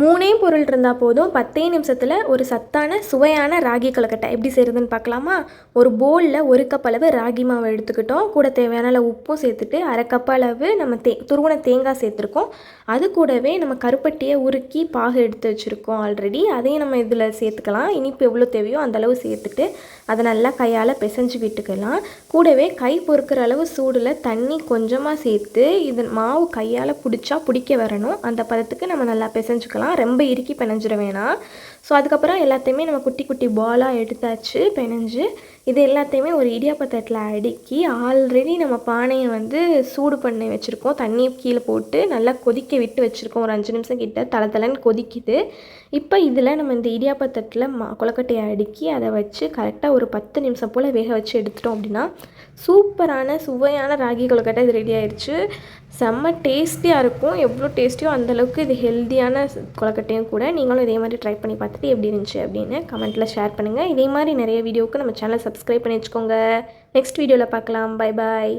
மூணே பொருள் இருந்தால் போதும் பத்தே நிமிஷத்தில் ஒரு சத்தான சுவையான ராகி கலக்கட்டை. எப்படி செய்கிறதுன்னு பார்க்கலாமா? ஒரு போலில் ஒரு கப் அளவு ராகி மாவு எடுத்துக்கிட்டோம். கூட தேவையான அளவு உப்பும் சேர்த்துட்டு அரை கப் அளவு நம்ம தே துருவன தேங்காய் சேர்த்துருக்கோம். அது கூடவே நம்ம கருப்பட்டியை உருக்கி பாகு எடுத்து வச்சுருக்கோம் ஆல்ரெடி அதையும் நம்ம இதில் சேர்த்துக்கலாம். இனிப்பு எவ்வளோ தேவையோ அந்தளவு சேர்த்துட்டு அதை நல்லா கையால் பிசைஞ்சு விட்டுக்கலாம். கூடவே கை பொறுக்கிற அளவு சூடில் தண்ணி கொஞ்சமாக சேர்த்து இது மாவு கையால் பிடிச்சா பிடிக்க வரணும். அந்த பதத்துக்கு நம்ம நல்லா பிசைஞ்சுக்கலாம். ரொம்ப இறுக்கி பிணைஞ்சிட வேணாம் ஸோ அதுக்கப்புறம் எல்லாத்தையுமே நம்ம குட்டி குட்டி பாலாக எடுத்தாச்சு பிணைஞ்சு இது எல்லாத்தையுமே ஒரு இடியாப்பத்தட்டில் அடுக்கி ஆல்ரெடி நம்ம பானையை வந்து சூடு பண்ணி வச்சுருக்கோம். தண்ணியை கீழே போட்டு நல்லா கொதிக்க விட்டு வச்சுருக்கோம். ஒரு அஞ்சு நிமிஷம் கிட்ட தலை தலைன்னு கொதிக்குது. இப்போ இதில் நம்ம இந்த இடியாப்பத்தட்டில் மா கொலக்கட்டையை அடுக்கி அதை வச்சு கரெக்டாக ஒரு பத்து நிமிஷம் போல் வேக வச்சு எடுத்துட்டோம் அப்படின்னா சூப்பரான சுவையான ராகி கொழுக்கட்டை இது ரெடி ஆயிடுச்சு. செம்ம டேஸ்டியாக இருக்கும். எவ்வளோ டேஸ்டியோ அந்தளவுக்கு இது ஹெல்த்தியான கொலக்கட்டையும் கூட நீங்களும் இதே மாதிரி ட்ரை பண்ணி பார்த்துட்டு எப்படி இருந்துச்சு அப்படின்னு கமெண்ட்டில் ஷேர் பண்ணுங்கள் இதே மாதிரி நிறைய வீடியோவுக்கு நம்ம சேனல் சப்ஸ்கிரைப் பண்ணி வச்சுக்கோங்க. நெக்ஸ்ட் வீடியோவில் பார்க்கலாம். Bye bye